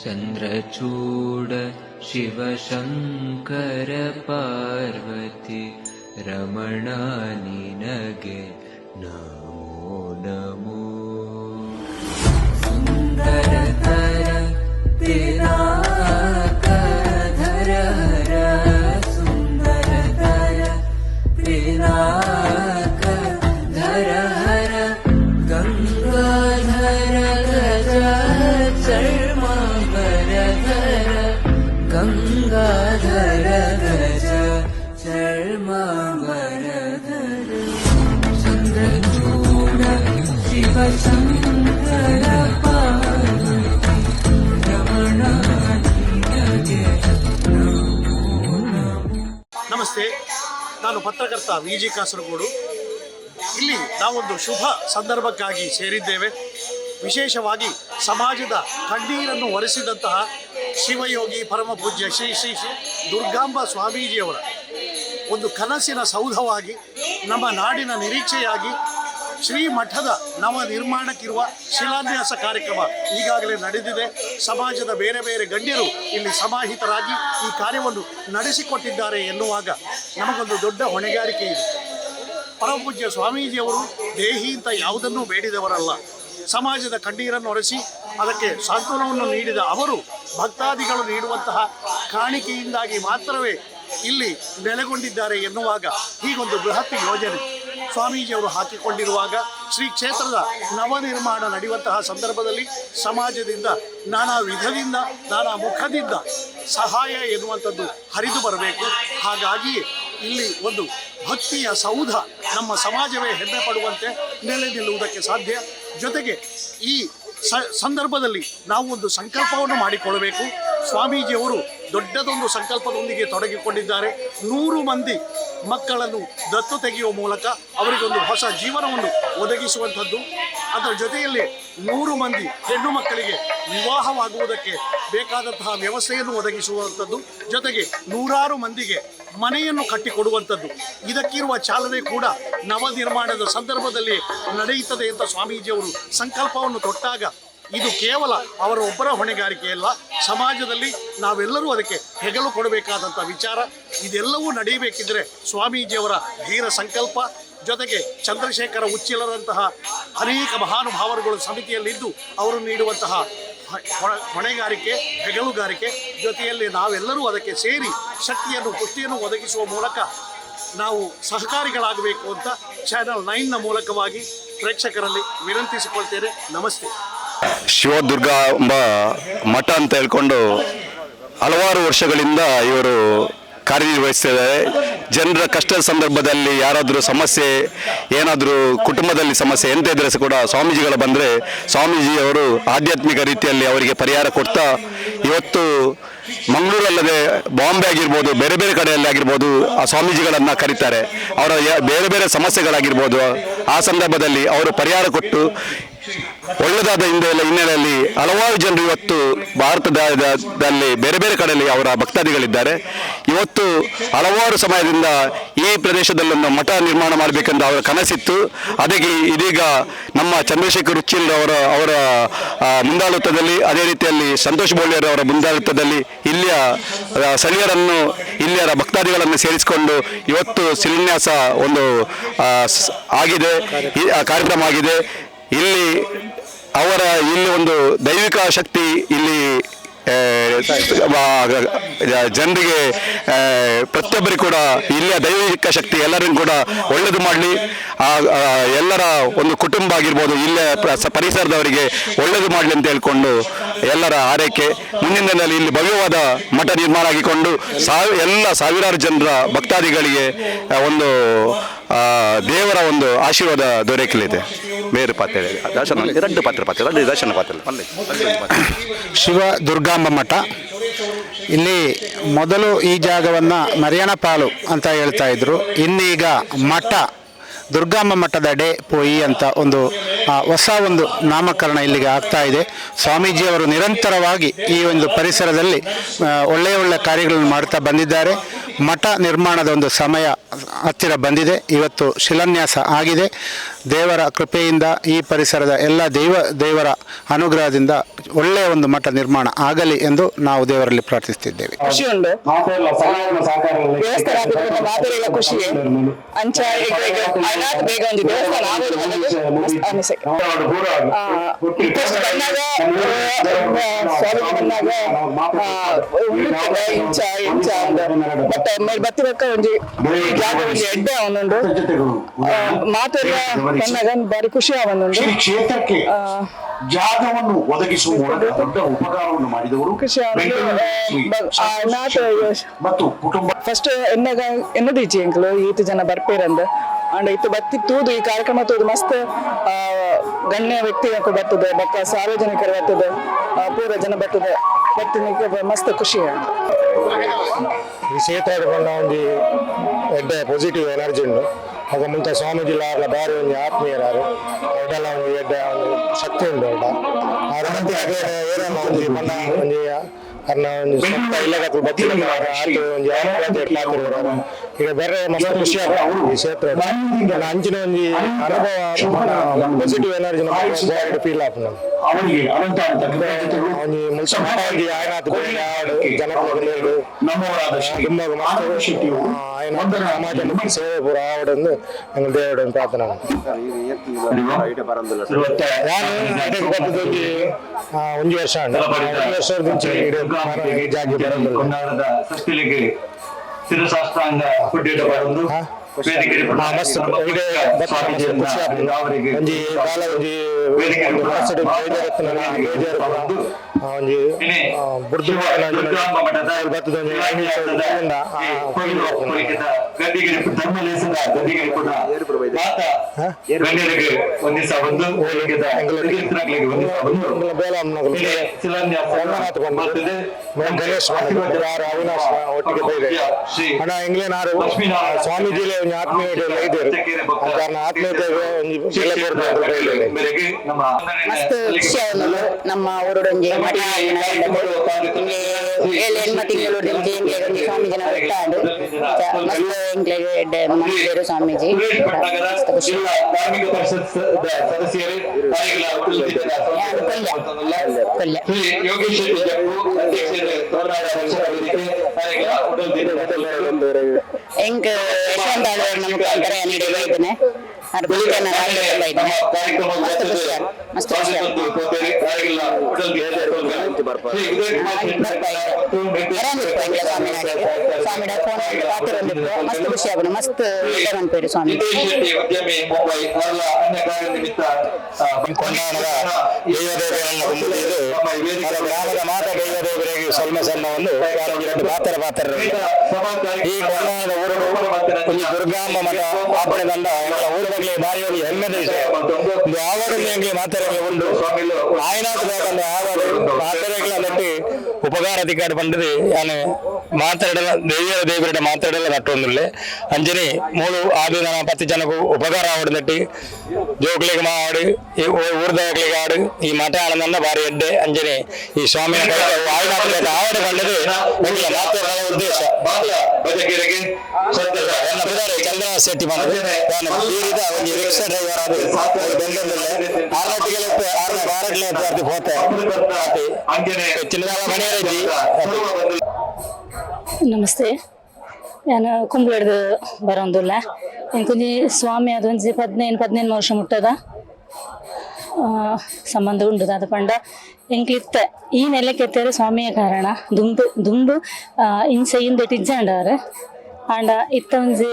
चन्द्रचूड शिवशङ्कर पार्वती रमणा निनगे नमो नमो। सुन्दरतर पिनाकधर ನಾನು ಪತ್ರಕರ್ತ V G Kasaragod. ಇಲ್ಲಿ ನಾವೊಂದು ಶುಭ ಸಂದರ್ಭಕ್ಕಾಗಿ ಸೇರಿದ್ದೇವೆ. ವಿಶೇಷವಾಗಿ ಸಮಾಜದ ಕಣ್ಣೀರನ್ನು ಒರೆಸಿದಂತಹ ಶಿವಯೋಗಿ ಪರಮ ಪೂಜ್ಯ ಶ್ರೀ ಶ್ರೀ ಶ್ರೀ ದುರ್ಗಾಂಬ ಸ್ವಾಮೀಜಿಯವರ ಒಂದು ಕನಸಿನ ಸೌಧವಾಗಿ, ನಮ್ಮ ನಾಡಿನ ನಿರೀಕ್ಷೆಯಾಗಿ ಶ್ರೀ ಮಠದ ನವ ನಿರ್ಮಾಣಕ್ಕಿರುವ ಶಿಲಾನ್ಯಾಸ ಕಾರ್ಯಕ್ರಮ ಈಗಾಗಲೇ ನಡೆದಿದೆ. ಸಮಾಜದ ಬೇರೆ ಬೇರೆ ಗಣ್ಯರು ಇಲ್ಲಿ ಸಮಾಹಿತರಾಗಿ ಈ ಕಾರ್ಯವನ್ನು ನಡೆಸಿಕೊಟ್ಟಿದ್ದಾರೆ ಎನ್ನುವಾಗ ನಮಗೊಂದು ದೊಡ್ಡ ಹೊಣೆಗಾರಿಕೆ ಇದೆ. ಪರಮಪೂಜ್ಯ ಸ್ವಾಮೀಜಿಯವರು ದೇಹಿ ಅಂತ ಯಾವುದನ್ನೂ ಬೇಡಿದವರಲ್ಲ. ಸಮಾಜದ ಕಣ್ಣೀರನ್ನು ಒರೆಸಿ ಅದಕ್ಕೆ ಸಾಂತ್ವನವನ್ನು ನೀಡಿದ ಅವರು ಭಕ್ತಾದಿಗಳು ನೀಡುವಂತಹ ಕಾಣಿಕೆಯಿಂದಾಗಿ ಮಾತ್ರವೇ ಇಲ್ಲಿ ನೆಲೆಗೊಂಡಿದ್ದಾರೆ ಎನ್ನುವಾಗ ಹೀಗೊಂದು ಬೃಹತ್ ಯೋಜನೆ. ಸ್ವಾಮೀಜಿಯವರು ಹಾಕಿಕೊಂಡಿರುವಾಗ ಶ್ರೀ ಕ್ಷೇತ್ರದ ನವನಿರ್ಮಾಣ ನಡೆಯುವಂತಹ ಸಂದರ್ಭದಲ್ಲಿ ಸಮಾಜದಿಂದ ನಾನಾ ವಿಧದಿಂದ, ನಾನಾ ಮುಖದಿಂದ ಸಹಾಯ ಎನ್ನುವಂಥದ್ದು ಹರಿದು ಬರಬೇಕು. ಹಾಗಾಗಿ ಇಲ್ಲಿ ಒಂದು ಭಕ್ತಿಯ ಸೌಧ ನಮ್ಮ ಸಮಾಜವೇ ಹೆಮ್ಮೆ ಪಡುವಂತೆ ನೆಲೆ ನಿಲ್ಲುವುದಕ್ಕೆ ಸಾಧ್ಯ. ಜೊತೆಗೆ ಈ ಸಂದರ್ಭದಲ್ಲಿ ನಾವು ಒಂದು ಸಂಕಲ್ಪವನ್ನು ಮಾಡಿಕೊಳ್ಳಬೇಕು. ಸ್ವಾಮೀಜಿಯವರು ದೊಡ್ಡದೊಂದು ಸಂಕಲ್ಪದೊಂದಿಗೆ ತೊಡಗಿಕೊಂಡಿದ್ದಾರೆ. ನೂರು ಮಂದಿ ಮಕ್ಕಳನ್ನು ದತ್ತು ತೆಗೆಯುವ ಮೂಲಕ ಅವರಿಗೊಂದು ಹೊಸ ಜೀವನವನ್ನು ಒದಗಿಸುವಂಥದ್ದು. ಅದರ ಜೊತೆಯಲ್ಲಿ ನೂರು ಮಂದಿ ಹೆಣ್ಣು ಮಕ್ಕಳಿಗೆ ವಿವಾಹವಾಗುವುದಕ್ಕೆ ಬೇಕಾದಂತಹ ವ್ಯವಸ್ಥೆಯನ್ನು ಒದಗಿಸುವಂಥದ್ದು. ಜೊತೆಗೆ ನೂರಾರು ಮಂದಿಗೆ ಮನೆಯನ್ನು ಕಟ್ಟಿಕೊಡುವಂಥದ್ದು. ಇದಕ್ಕಿರುವ ಚಾಲನೆ ಕೂಡ ನವ ನಿರ್ಮಾಣದ ಸಂದರ್ಭದಲ್ಲಿ ನಡೆಯುತ್ತದೆ ಅಂತ ಸ್ವಾಮೀಜಿಯವರು ಸಂಕಲ್ಪವನ್ನು ತೊಟ್ಟಾಗ ಇದು ಕೇವಲ ಅವರ ಒಬ್ಬರ ಹೊಣೆಗಾರಿಕೆಯಲ್ಲ ಸಮಾಜದಲ್ಲಿ ನಾವೆಲ್ಲರೂ ಅದಕ್ಕೆ ಹೆಗಲು ಕೊಡಬೇಕಾದಂಥ ವಿಚಾರ. ಇದೆಲ್ಲವೂ ನಡೆಯಬೇಕಿದ್ರೆ ಸ್ವಾಮೀಜಿಯವರ ಧೀರ ಸಂಕಲ್ಪ, ಜೊತೆಗೆ ಚಂದ್ರಶೇಖರ ಉಚ್ಚಿಲರಂತಹ ಅನೇಕ ಮಹಾನುಭಾವರುಗಳು ಸಮಿತಿಯಲ್ಲಿದ್ದು ಅವರು ನೀಡುವಂತಹ ಹೊಣೆ- ಹೊಣೆಗಾರಿಕೆ, ಹೆಗಲುಗಾರಿಕೆ ಜೊತೆಯಲ್ಲಿ ನಾವೆಲ್ಲರೂ ಅದಕ್ಕೆ ಸೇರಿ ಶಕ್ತಿಯನ್ನು, ಪುಷ್ಟಿಯನ್ನು ಒದಗಿಸುವ ಮೂಲಕ ನಾವು ಸಹಕಾರಿಗಳಾಗಬೇಕು ಅಂತ ಚಾನಲ್ ನೈನ್ನ ಮೂಲಕವಾಗಿ ಪ್ರೇಕ್ಷಕರಲ್ಲಿ ವಿನಂತಿಸಿಕೊಳ್ತೇನೆ. ನಮಸ್ತೆ. ಶಿವದುರ್ಗ ಎಂಬ ಮಠ ಅಂತ ಹೇಳ್ಕೊಂಡು ಹಲವಾರು ವರ್ಷಗಳಿಂದ ಇವರು ಕಾರ್ಯನಿರ್ವಹಿಸ್ತಿದ್ದಾರೆ. ಜನರ ಕಷ್ಟದ ಸಂದರ್ಭದಲ್ಲಿ ಯಾರಾದರೂ ಸಮಸ್ಯೆ, ಏನಾದರೂ ಕುಟುಂಬದಲ್ಲಿ ಸಮಸ್ಯೆ ಎಂತ ಇದ್ರೆ ಕೂಡ ಸ್ವಾಮೀಜಿಗಳು ಬಂದರೆ ಸ್ವಾಮೀಜಿಯವರು ಆಧ್ಯಾತ್ಮಿಕ ರೀತಿಯಲ್ಲಿ ಅವರಿಗೆ ಪರಿಹಾರ ಕೊಡ್ತಾ ಇವತ್ತು ಮಂಗಳೂರಲ್ಲದೆ ಬಾಂಬೆ ಆಗಿರ್ಬೋದು, ಬೇರೆ ಬೇರೆ ಕಡೆಯಲ್ಲಿ ಆಗಿರ್ಬೋದು ಆ ಸ್ವಾಮೀಜಿಗಳನ್ನು ಕರೀತಾರೆ. ಅವರ ಬೇರೆ ಬೇರೆ ಸಮಸ್ಯೆಗಳಾಗಿರ್ಬೋದು, ಆ ಸಂದರ್ಭದಲ್ಲಿ ಅವರು ಪರಿಹಾರ ಕೊಟ್ಟು ಒಳ್ಳೆದಾದ ಹಿನ್ನೆಲೆ ಹಿನ್ನೆಲೆಯಲ್ಲಿ ಹಲವಾರು ಜನರು ಇವತ್ತು ಭಾರತದಲ್ಲಿ ಬೇರೆ ಬೇರೆ ಕಡೆಯಲ್ಲಿ ಅವರ ಭಕ್ತಾದಿಗಳಿದ್ದಾರೆ. ಇವತ್ತು ಹಲವಾರು ಸಮಯದಿಂದ ಈ ಪ್ರದೇಶದಲ್ಲೊಂದು ಮಠ ನಿರ್ಮಾಣ ಮಾಡಬೇಕೆಂದು ಅವರ ಕನಸಿತ್ತು. ಅದಕ್ಕೆ ಇದೀಗ ನಮ್ಮ ಚಂದ್ರಶೇಖರ್ ರುಚಿಲ್ ಅವರ ಅವರ ಮುಂದಾಳತ್ವದಲ್ಲಿ, ಅದೇ ರೀತಿಯಲ್ಲಿ ಸಂತೋಷ್ ಬೋಳ್ಯರ್ ಅವರ ಮುಂದಾಳತ್ವದಲ್ಲಿ ಇಲ್ಲಿಯ ಸ್ಥಳೀಯರನ್ನು ಇಲ್ಲಿಯ ಭಕ್ತಾದಿಗಳನ್ನು ಸೇರಿಸಿಕೊಂಡು ಇವತ್ತು ಶಿಲಾನ್ಯಾಸ ಒಂದು ಆಗಿದೆ. ಕಾರ್ಯಕ್ರಮ ಆಗಿದೆ. ಇಲ್ಲಿ ಅವರ ಇಲ್ಲಿ ಒಂದು ದೈವಿಕ ಶಕ್ತಿ ಇಲ್ಲಿ ಜನರಿಗೆ ಪ್ರತಿಯೊಬ್ಬರಿಗೂ ಕೂಡ ಇಲ್ಲಿಯ ದೈವಿಕ ಶಕ್ತಿ ಎಲ್ಲರಿಗೂ ಕೂಡ ಒಳ್ಳೆಯದು ಮಾಡಲಿ. ಎಲ್ಲರ ಒಂದು ಕುಟುಂಬ ಆಗಿರ್ಬೋದು ಇಲ್ಲಿಯ ಪ್ರ- ಪರಿಸರದವರಿಗೆ ಒಳ್ಳೆಯದು ಮಾಡಲಿ ಅಂತ ಹೇಳ್ಕೊಂಡು ಎಲ್ಲರ ಆರೈಕೆ, ಮುಂದಿನ ದಿನದಲ್ಲಿ ಇಲ್ಲಿ ಭವ್ಯವಾದ ಮಠ ನಿರ್ಮಾಣ ಆಗಿಕೊಂಡು, ಸಾವಿ, ಎಲ್ಲ ಸಾವಿರಾರು ಜನರ ಭಕ್ತಾದಿಗಳಿಗೆ ಒಂದು ದೇವರ ಒಂದು ಆಶೀರ್ವಾದ ದೊರಕಲಿದೆ ಬೇರೆ ಪಾತ್ರೆ ದರ್ಶನ ಎರಡು ಪಾತ್ರೆ ಪಾತ್ರೆ ಎರಡು ದರ್ಶನ ಪಾತ್ರೆ ಅಲ್ಲೇ ಶಿವ ದುರ್ಗಾಂಬ ಮಠ. ಇಲ್ಲಿ ಮೊದಲು ಈ ಜಾಗವನ್ನು ಮರಿಯಣ ಪಾಲು ಅಂತ ಹೇಳ್ತಾ ಇದ್ರು. ಇನ್ನೀಗ ಮಠ, ದುರ್ಗಾಂಬ ಮಠದ ಡೇ ಪೋಯಿ ಅಂತ ಒಂದು ಹೊಸ ಒಂದು ನಾಮಕರಣ ಇಲ್ಲಿಗೆ ಆಗ್ತಾ ಇದೆ. ಸ್ವಾಮೀಜಿಯವರು ನಿರಂತರವಾಗಿ ಈ ಒಂದು ಪರಿಸರದಲ್ಲಿ ಒಳ್ಳೆಯ ಒಳ್ಳೆಯ ಕಾರ್ಯಗಳನ್ನು ಮಾಡ್ತಾ ಬಂದಿದ್ದಾರೆ. ಮಠ ನಿರ್ಮಾಣದ ಒಂದು ಸಮಯ ಹತ್ತಿರ ಬಂದಿದೆ. ಇವತ್ತು ಶಿಲಾನ್ಯಾಸ ಆಗಿದೆ. ದೇವರ ಕೃಪೆಯಿಂದ ಈ ಪರಿಸರದ ಎಲ್ಲ ದೈವ, ದೇವರ ಅನುಗ್ರಹದಿಂದ ಒಳ್ಳೆಯ ಒಂದು ಮಠ ನಿರ್ಮಾಣ ಆಗಲಿ ಎಂದು ನಾವು ದೇವರಲ್ಲಿ ಪ್ರಾರ್ಥಿಸುತ್ತಿದ್ದೇವೆ. ಖುಷಿ ಮೇಲೆ ಬತ್ತಿರಕ್ಕ ಒಂಜಿ ಜಾಗ ಒಂಜಿ ಎಡ್ಡೆ ಅವನುಂಡು ಮಾತೆಲ್ಲ ಬಾರಿ ಖುಷಿ ಅವನುಂಡು ಶ್ರೀ ಕ್ಷೇತ್ರಕ್ಕೆ ಜಾಗವನ್ನು ಒದಗಿಸುವ ಮೂಲಕ ದೊಡ್ಡ ಉಪಕಾರವನ್ನು ಮಾಡಿದವರು ಮತ್ತು ಕುಟುಂಬ ಫಸ್ಟ್ ಎನ್ನಗ ಎನ್ನದೀಚಿ ಎಂಕ್ಲು ಈತ ಜನ ಬರ್ಪೇರಂದ ಅಂಡ್ ಇತ್ತು ಬತ್ತಿ ತೂದು ಈ ಕಾರ್ಯಕ್ರಮ ತೂದು ಮಸ್ತ್ ಆ, ಗಣ್ಯ ವ್ಯಕ್ತಿ ಬರ್ತದೆ ಬಕ್ಕ ಸಾರ್ವಜನಿಕರು ಬರ್ತದೆ ಪೂರ ಜನ ಬರ್ತದೆ ನಿಮಗೆ ಮಸ್ತ್ ಖುಷಿ ಈ ಒಂದು ಎಡ್ಡ ಪಾಸಿಟಿವ್ ಎನರ್ಜಿ ಉಂಟು. ಆಗ ಮುಂತ ಸ್ವಾಮೀಜಿಲ ಅವ್ರ ಬಾರಿ ಒಂದು ಆತ್ಮೀಯರಾರು ಅವೆಲ್ಲ ಒಂದು ಎಡ್ಡ ಒಂದು ಶಕ್ತಿ ಉಂಟು ಅವರ ಅದೇ ಏನಮ್ಮ ಒಂದು ಬಂದ ಒಂದು ಅರ್ನ ಒಂದು ಸ್ವಂತ ಇಲ್ಲಗತ್ತು ಬತ್ತಿನ ಆತು ಒಂದು ಆತ್ಮೀಯತೆ ಈಗ ಬೇರೆ ಮಸ್ತ್ ಖುಷಿ ಆಗ್ತದೆ ಈ ಕ್ಷೇತ್ರ ಅಂಚಿನ ಒಂದು ಅನುಭವ ಪಾಸಿಟಿವ್ ಎನರ್ಜಿ ಫೀಲ್ ಆಗ್ತದೆ ಅವನಿಗೆ ಅನಂತ ಅಂತಕ್ಕಂಥ ಸಮಾಜವಾಗಿ ಜನಪದರು நம்மவராத செட்டியோடு ஆவடன்னு எங்கள் தேவையுடன் பிரார்த்தனை ஒன்று வருஷம் வருஷம் ಜಾಗಿ ಬರೋದು ಕನ್ನಡದ ಹುಡ್ಡಿಟ ಬರೋದು ವೇದಿಕೆಗೆ ಆ ಮಸ್ತ್ ಇದೆ. ಸ್ವಾಮೀಜಿ ಅಂತ ಅವರಿಗೆ ಒಂಜಿ ಕಾಲ ಒಂಜಿ ಒಂದು ಮನಸ್ಸು ಬೇಜಾರತ್ತನ ಬೇಜಾರು ಒಂಜಿ ಬುರ್ದು ಗಣೇಶ್ ಒಟ್ಟಿಗೆ ಬೈದೆ ಅಣ್ಣ ಇಂಗ್ಲೇನಾರು ಸ್ವಾಮೀಜಿಲೇ ಒಂದು ಆತ್ಮೀಯತೆ ಇದ್ದಾರೆ. ಕಾರಣ ಆತ್ಮೀಯತೆ ಒಂದು ಮಸ್ತ್ ವಿಷಯ ನಮ್ಮ ಅವರೊಡೊಂದು ಏಳು ಎಣ್ಮ ತಿಂಗಳು ಇಂಗೆ ಒಂಜಿ ಸ್ವಾಮೀಜಿನ ಬಿಟ್ಟಾಡು ಮಸ್ತ್ ಇಂಕ್ಲೆಗ್ ಎಡ್ಡೆ ಮಂದಿರು ಸ್ವಾಮೀಜಿ ಮಸ್ತ್ ಖುಷಿ ಜಿಲ್ಲಾ ಧಾರ್ಮಿಕ ಪರಿಷತ್ ಸದಸ್ಯರು ಕಾರ್ಯಗಳ ಕೊಲ್ಯ. ಶ್ರೀ ಯೋಗೇಶ್ ಶೆಟ್ಟಿ ಜಪ್ಪು ಅಧ್ಯಕ್ಷರು ತೋರನಾಡ ಪರಿಸರ ವೇದಿಕೆ ಕಾರ್ಯಗಳ ಎಂಕ್ ಯಶವಂತ ಆಳ್ವಾರ್ ನಮ್ಗೆ ಅಂತರ ನೀಡಿ ಬೈದನೆ ಅವ್ರ ಬುಲಿಕನ್ನ ರಾಜ್ಯ ಬೈದನೆ ಮಸ್ತ್ ಖುಷಿ ಆಯ್ತು. ಮಸ್ತ್ ಖುಷಿ ಆಯ್ತು. ಬರಾಮಿತ್ತು ಎಂಕ್ಲೆ ಸ್ವಾಮಿ ನಾಡಿಗೆ ಸ್ವಾಮಿಡ ಫೋನ್ ಪಾತಿರೊಂದಿತ್ತು ಮಸ್ತ್ ಖುಷಿ ಆಗುನು ಮಸ್ತ್ ಇಡಗಂಪೇರು ಸ್ವಾಮಿ ಉದ್ಯಮಿ ಮುಂಬೈ ಅವರ ಅನ್ಯ ಕಾರ್ಯ ನಿಮಿತ್ತ ಕೊಂಡಾಣದ ದೈವದೇವರನ್ನು ಹೊಂದಿದ್ದು ಅವರ ಗ್ರಾಮದ ಮಾತ ದೈವದೇವರಿಗೆ ಸಲ್ಮ ಸಲ್ಲವನ್ನು ಎರಡು ಪಾತ್ರ ಪಾತ್ರ ಈ ಕೊಂಡಾಣದ ಊರು ಒಂದು ದುರ್ಗಾಂಬ ಮಠ ಆಪಣೆ ದಂಡ ಎಲ್ಲ ಊರುಗಳಿಗೆ ಬಾರಿ ಹೋಗಿ ಹೆಮ್ಮೆದ ವಿಷಯ ಒಂದು ಆವರಣೆಗೆ ಮಾತರೆಗೆ ಉಂಟು ಆಯ್ನಾತ್ ಬೇಕಂದ್ರೆ ಆವಾಡ ಮಾತರೆಗಳ ನಟ್ಟಿ ಉಪಕಾರ ಅಧಿಕಾರ ಪಂಡದು ಯಾನು ಮಾತಾಡಲ ದೈವ ದೇವരുടെ ಮಾತಾಡಲ ನಟ್ಟೊಂದುಲ್ಲೆ ಅಂಜನಿ ಮೂಳು ಆದು ನನ್ನ ಪತ್ತು ಜನಕ್ಕೂ ಉಪಕಾರ ಆವಡು ನಟ್ಟಿ ಜೋಕ್ಲಿಗೆ ಮಾಡು ಈ ಊರ್ದಗಳಿಗೆ ಆಡು ಈ ಮಠ ಆನಂದ ಬಾರಿ ಎಡ್ಡೆ ಅಂಜನಿ ಈ ಸ್ವಾಮಿಯ ಆಯ್ನಾತ್ ಆವಡು ಕಂಡದು ಎಂಗ್ಲ ಮಾತಾಡಲ ಉದ್ದೇಶ ಬಜಕೆರೆಗೆ ಶ್ರದ್ಧೆಯ ನನ್ನ ಬಿಡಾರೆ ಚಂದ್ರ ಶೆಟ್ಟಿ ಬಂದು ನಾನು ಬೀರಿದ ಒಂದು ರಿಕ್ಷಾ ಡ್ರೈವರ್ ಅದು ಬೆಂಗಳೂರಲ್ಲಿ ಆರ್ನಟ್ಟಿಗೆ ಆರ್ನ ಬಾರಟ್ಲೆ ಅದು ಹೋತೆ ಅಂಜನೆ ಚಿನ್ನದಾಳ ಮನೆಯರಜ್ಜಿ ನಮಸ್ತೆ. ನಾನು ಕುಂಬ್ಳಡ್ದು ಬರೋಂದುಲ್ಲ. ಎಂಕೊಂಜಿ ಸ್ವಾಮಿ ಅದೊಂದು ಹದಿನೈದು ಹದಿನೈದು ವರ್ಷ ಮುಟ್ಟದ. ಸಂಬಂಧ ಉಂಡು ದಾದ ಪಂಡ. ಎಂಕ್ಲಿತ್ತ ಈ ನೆಲಕ್ಕೆ ಎತ್ತರೆ ಸ್ವಾಮಿಯ ಕಾರಣ. ದುಂಬು ದುಂಬು ಇಂಚ ಇಂದೆ ಟಿಜ್ಜಾಂಡಾರು ಆಂಡ ಇತ್ತ ಒಂಜಿ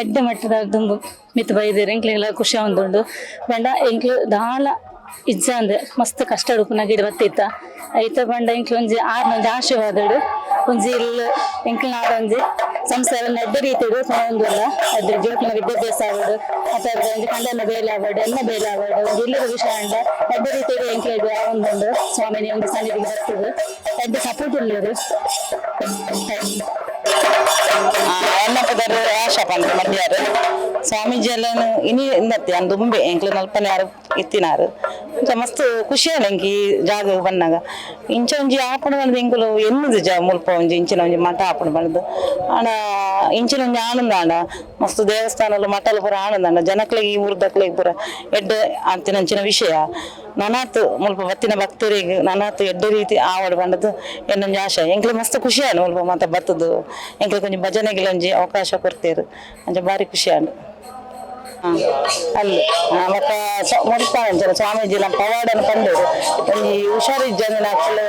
ಎಡ್ಡೆ ಮಟ್ಟದ ದುಂಬು ಮಿತ್ ಬೈದೇರು. ಎಂಕ್ಲೆಲ್ಲ ಖುಷಿ ಒಂದುಂಡು ಪಂಡ ಎಂಕ್ಲು ದಾಲ ಅಂದೆ ಮಸ್ತ್ ಕಷ್ಟ ಉಪ್ಪುನ ಗಿಡ ಬತ್ತಿತ್ತ. ಐತ ಪಂಡ ಎಂಕ್ಲು ಒಂಜಿ ಆರ್ನೊಂದು ಆಶೀರ್ವಾದಡು ಒಂಜಿ ಇಲ್ಲ ಎಂಕ್ಲು ನಾಡ ಒಂಜಿ. ಸಂಸಾರ ನಡ್ಡ ರೀತಿ ಒಂದುಲ್ಲ ಅದ್ರ ಜೋಕ್ಲಿನ ವಿದ್ಯಾಭ್ಯಾಸ ಆಗೋದು ಅಥವಾ ಒಂಜಿ ಕಂಡನ ಬೇಲೆ ಆಗೋದು ಎನ್ನ ಬೇಲೆ ಆಗೋದು ಒಂದು ಇಲ್ಲದ ವಿಷಯ ಅಂಡ ಎಡ್ಡ ರೀತಿಡು ಎಂಕ್ಲೆಡು ಒಂದುಂಡು ಸ್ವಾಮಿನಿ ಒಂದು ಸನ್ನಿಧಿಗೆ ಬರ್ತದೆ ಎಡ್ಡ ಸಪೋರ್ಟ್ ಇಲ್ಲರು ಅಣ್ಣಪ್ಪದರು ಆಶಾ ಪಂಡ್ರೆ ಮಧ್ಯಾರು ಸ್ವಾಮೀಜಿ ಎಲ್ಲ ಇನಿ ಇಂದತ್ತೆ ಅಂದು ಮುಂಬೆ, ಎಂಕ್ಲು ನಲ್ಪನೆ ಯಾರು ಇತ್ತಿನಾರು. ಇಂಚ ಮಸ್ತ್ ಖುಷಿ ಈ ಜಾಗ ಬಂದಾಗ. ಇಂಚ ಒಂಜಿ ಆಪಣ ಬಂದು ಎಂಕುಲು ಎನ್ನುದು ಮುಲ್ಪ ಒಂಜಿ, ಇಂಚಿನ ಒಂಜಿ ಮಠ ಆಪಣ ಬಂದು. ಆಂಡ ಇಂಚಿನ ಒಂಜಿ ಆನಂದ ಆಂಡ ಮಸ್ತ್ ದೇವಸ್ಥಾನಲು ಮಠಲು ಪೂರ ಆನಂದ ಆಂಡ ಜನಕ್ಲೆಗ್ ಈ ಊರ್ದಕ್ಲೆಗ್ ಪೂರ ಎಡ್ಡ ಅಂಚಿನ ವಿಷಯ. ನನಾತು ಮುಲ್ಪ ಬತ್ತಿನ ಭಕ್ತರಿಗೆ ನನಾತು ಎಡ್ಡ ರೀತಿ ಆವಡ್ ಬಂದದ್ದು ಎನ್ನೊಂಜಿ ಆಶೆ ಎಂಕ್ಲೆ ಮಸ್ತ್ ಖುಷಿ ಆಂಡು ಮುಲ್ಪ ಮಾತ ಬತ್ತದು. ಎಂಕ್ಲೆ ಕೊಂಚ ಭಜನೆಗೆ ಒಂಜಿ ಅವಕಾಶ ಕೊಡ್ತೇರು. ಅಂಚ ಬಾರಿ ಖುಷಿ ಆಂಡ್ ಅಲ್ಲಿ. ಮತ್ತೆ ಮುಡಿತಾನೆ ಅಂತಾರೆ ಸ್ವಾಮೀಜಿ ನಮ್ಮ ಪವಾಡನ್ನು ಕಂಡರು. ಈ ಹುಷಾರಿಜ್ಜಂದ ಅಕ್ಕಲು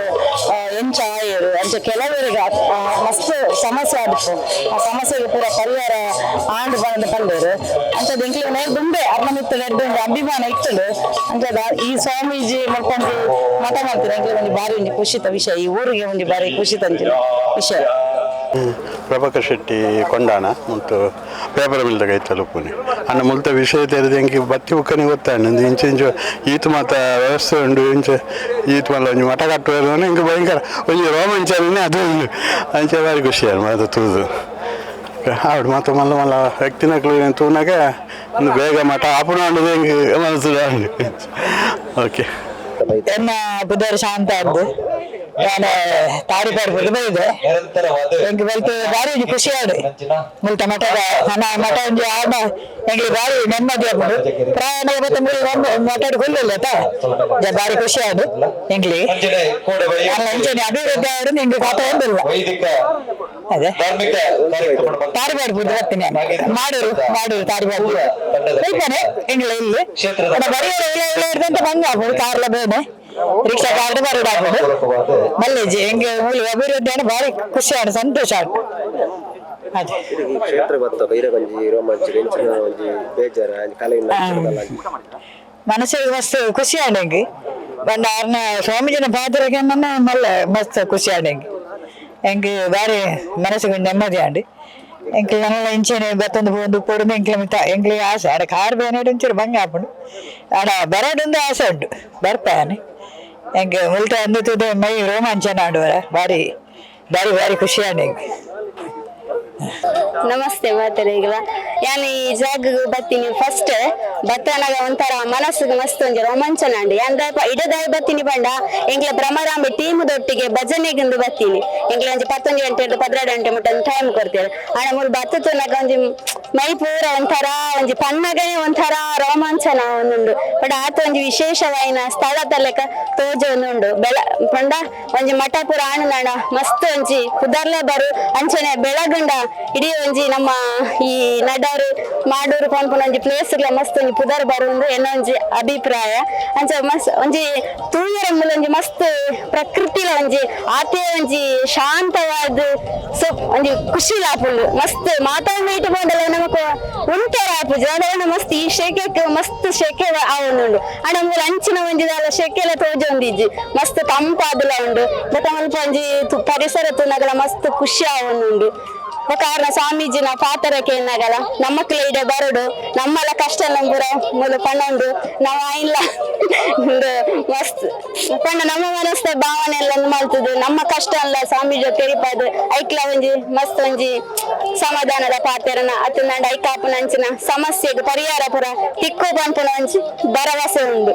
ಎಂಚ ಆಯರು. ಅಂಚ ಕೆಲವರಿಗೆ ಮಸ್ತ್ ಸಮಸ್ಯೆ ಆದಿತ್ತು ಆ ಸಮಸ್ಯೆಗೆ ಪೂರ ಪರಿಹಾರ ಆಂಡ್ ಬಂದು ಕಂಡರು ಅಂತ ಎಂಕ್ಲೆ ನೇರ್ ದುಂಬೆ ಅರ್ನ ಮಿತ್ತ ಅಭಿಮಾನ ಇತ್ತಲು ಅಂಚದ ಈ ಸ್ವಾಮೀಜಿ ಮಲ್ಕೊಂಡು ಮಠ ಮಾಡ್ತಾರೆ. ಎಂಕ್ಲೆ ಒಂದು ಖುಷಿತ ವಿಷಯ. ಈ ಊರಿಗೆ ಒಂದು ಬಾರಿ ಖುಷಿತ ವಿಷಯ. ಪ್ರಭಾಕರ್ ಶೆಟ್ಟಿ ಕೊಂಡಾಣ ಮತ್ತು ಪೇಪರ್ ಮಿಲ್ದಾಗ ಐತಲ್ಲ ತಲುಪುನಿ. ಅನ್ನ ಮುಲ್ತ ವಿಷಯ ತೆರೆದು ಬತ್ತಿ ಉಕ್ಕನೆ ಗೊತ್ತಾಂಡು ಒಂದು ಇಂಚು ಇಂಚು ಈತ ಮಾತ ವ್ಯವಸ್ಥೆ ಉಂಡು, ಇಂಚು ಈತ ಮಲ್ಲ ಒಂಜಿ ಮಠ ಕಟ್ಟುವ ಹಿಂಗೆ ಭಯಂಕರ. ಒಂಜಿ ರೋಮಾಂಚನೇ ಅದು ಉಂಡು. ಅಂಚೆ ಬಾರಿ ಖುಷಿ ಅದು ತೂದು. ಆವಿಡ ಮಾತು ಮಲ್ಲ ಮಲ್ಲ ವ್ಯಕ್ತಿನಕ್ಲು ತೂನಾಗ ಒಂದು ಬೇಗ ಮಠ ಆಪಣ ಅಂಡದು ಹೆಂಗೆ ಮನಸ್ಸು ಓಕೆ. ಎನ್ನ ಬುಧವಾರ ಶಾಂತ ಅಂದು ನಾನು ಬೈದೆ ನಿರಂತರವಾದ ಎಂಕ್ ಬಲ್ತು ಬಾರಿ ಒಂಜಿ ಖುಷಿ ಆಡು ಮುಲ್ತ ಮಠದ ಹಣ ಮಠ ಒಂಜಿ ಎಂಗೆ ನೆಮ್ಮದಿ ಆಗ್ಬೋದು. ಪ್ರಯಾಣ ಮಠದ ಕೊಲ್ಲಿಲ್ಲ ಜ ಬಾರಿ ಖುಷಿ ಆಡು ಎಂಗ್ಲಿ ಅಲ್ಲ ಅಭಿವೃದ್ಧಿ ಆಡು ನಿಂಗೆ ಕಥ ಒಂದಿಲ್ಲ ಅದೇ. ತಾಡಿ ಪಾಡ್ಬೋದು ಬರ್ತೀನಿ ಮಾಡೂರು ಮಾಡೂರು ಪಾಡ್ಬೋದು ಬೈತಾನೆ ಎಂಗ್ಲ ಇಲ್ಲಿ. ಬರೀ ಇಲ್ಲ ಇಲ್ಲ ಬಂಗ ಆಗ್ಬೋದು ಕಾರ್ಲ ಬೇನೆ. ರಿಕ್ಷಾ ಕಾರ್ಡ್ ಬರೋಡ್ ಆಗ್ಬೋದು ಮಲ್ಲೇಜಿ ಹೆಂಗೆ ಮೂಲ ಅಭಿವೃದ್ಧಿ ಅಂದ್ರೆ ಭಾರಿ ಖುಷಿ ಆಡು ಸಂತೋಷ ಆಡು ಅದೇ ಕ್ಷೇತ್ರ ಬತ್ತ ಬೈರಗಂಜಿ ರೋಮಾಂಚ ಹೆಂಚಿನ ಒಂಜಿ ಬೇಜಾರ ಕಲೆಯಿಂದ ಮನಸ್ಸಿಗೆ ಮಸ್ತ್ ಖುಷಿ ಆಡಂಗಿ ಬಂದ ಅರ್ನ ಸ್ವಾಮೀಜಿನ ಪಾತ್ರಕ್ಕೆ ನನ್ನ ಮಲ್ಲ ಮಸ್ತ್ ಖುಷಿ ಆಡಂಗಿ ಹೆಂಗೆ ಬಾರಿ ಮನಸ್ಸಿಗೆ ಒಂದ್ ನೆಮ್ಮದಿ ಆಡಿ ಎಂಕ್ಲೆ ನನ್ನ ಇಂಚೆನೆ ಬತ್ತೊಂದು ಒಂದು ಪೊಡುಮೆ ಎಂಕ್ಲೆ ಮಿತ ಎಂಕ್ಲೆ ಆಸೆ ಆಡ ಕಾರ್ ಬೇನೆ ಇಂಚರು ಭಂಗ ಆಪುಂಡು ಆಡ ಬರೋದೊಂದು ಆಸೆ ಉಂಟು ಬರ್ತಾನೆ ಹೆಂಗೆ ಮುಲ್ಟ ಅಂದುತ್ತದೆ ಮೈ ರೋಮಾಂಚನ ಆಡುವರ ಬಾರಿ ಬಾರಿ ಬಾರಿ ಖುಷಿ ಆಡಂಗಿ ನಮಸ್ತೆ ಮಾತಾಡಿಗಳ ಯಾನ್ ಈ ಜಾಗಗ್ ಬತ್ತೀನಿ ಫಸ್ಟ್ ಬತ್ತನಾಗ ಒಂಥರ ಮನಸ್ಸಿಗೆ ಮಸ್ತ್ ಒಂಜಿ ರೋಮಾಂಚನ ಅಂಡಿ ಅಂದ ಇಡದಾಯಿ ಬತ್ತೀನಿ ಪಂಡ. ಎಂಗ್ಲ ಭ್ರಮರಾಂಬಿ ಟೀಮದೊಟ್ಟಿಗೆ ಭಜನೆಗಿಂದು ಬತ್ತೀನಿ ಎಂಗ್ಲ ಒಂಜಿ ಪತ್ತೊಂಜಿ ಗಂಟೆ ಪದ್ರೆಡ್ ಗಂಟೆ ಮುಟ್ಟ ಟೈಮ್ ಕೊಡ್ತೇವೆ. ಆಣ ಮೂರು ಬತ್ತುನಾಗ ಒಂಜಿ ಮೈ ಪೂರ ಒಂಥರ ಒಂಜಿ ಪನ್ನಗನೆ ಒಂಥರ ರೋಮಾಂಚನ ಒಂದುಂಡು. ಬಟ್ ಆತ ಒಂಜಿ ವಿಶೇಷವಾಯಿನ ಸ್ಥಳ ತಲೆಕ ತೋಜೊಂದುಂಡು ಬೆಳ, ಪಂಡ, ಒಂಜಿ ಮಠ ಪೂರ ಆಣನಾಡ ಮಸ್ತ್ ಒಂಜಿ ಕುದರ್ಲೆ ಬರು ಅಂಚನೆ ಬೆಳಗುಂಡ, ಇಡೀ ಒಂಜಿ ನಮ್ಮ ಈ ನಡರು ಮಾಡೂರು ಪನ್ಪುನ ಒಂಜಿ ಪ್ಲೇಸ್ ಮಸ್ತ್ ಒಂಜಿ ಪುದರ್ ಬರುಂದು ಎನ್ನ ಒಂಜಿ ಅಭಿಪ್ರಾಯ. ಅಂಚ ಮಸ್ತ್ ಒಂಜಿ ತೂಯರ ಮೂಲ ಒಂಜಿ ಮಸ್ತ್ ಪ್ರಕೃತಿಲ ಒಂಜಿ ಆತೆ ಒಂಜಿ ಶಾಂತವಾದ ಸೊ ಒಂಜಿ ಖುಷಿ ಲಾಪುಂಡು. ಮಸ್ತ್ ಮಾತಾಡ ಇಟ್ಟುಕೊಂಡಲ್ಲ ನಮಕ್ ಉಂಟರ ಆಪುಜಿ ಅದ ಮಸ್ತ್ ಈ ಶೆಕೆ ಮಸ್ತ್ ಶೆಕೆ ಆವೊಂದುಂಡು ಆಡ ಮೂಲ ಅಂಚಿನ ಒಂಜಿದಾಲ ಶೆಕೆಲ ತೋಜೊಂದಿಜ್ಜಿ ಮಸ್ತ್ ತಂಪಾದುಲ ಉಂಡು. ಬೊಕ ಮುಲ್ಪ ಒಂಜಿ ಪರಿಸರ ತುನಗಲ ಮಸ್ತ್ ಖುಷಿ ಆವೊಂದುಂಡು ಕಾರಣ ಸ್ವಾಮೀಜಿನ ಪಾತರಕ್ಕೆ ಏನಾಗಲ್ಲ ನಮ್ಮ ಕ್ಲೈಡೆ ಬರಡು, ನಮ್ಮಲ್ಲ ಕಷ್ಟ ನಂಬುರ ಮೂಲ ಪಣ್ಣೊಂದು ನಾವು ಇಲ್ಲ ಮಸ್ತ್ ಪಣ್ಣ ನಮ್ಮ ಮನಸ್ಸ ಭಾವನೆ ಎಲ್ಲ ಮಾಡ್ತದೆ ನಮ್ಮ ಕಷ್ಟ ಅಲ್ಲ ಸ್ವಾಮೀಜಿ ತೆರಿಪದು ಐಕ್ಲ ಒಂಜಿ ಮಸ್ತ್ ಒಂಜಿ ಸಮಾಧಾನದ ಪಾತ್ರನ ಅತ್ತ ನಂಡ ಅಂಚಿನ ಸಮಸ್ಯೆಗೆ ಪರಿಹಾರ ಪುರ ತಿಕ್ಕು ಪಂಪುನ ಒಂಜಿ ಭರವಸೆ ಉಂಡು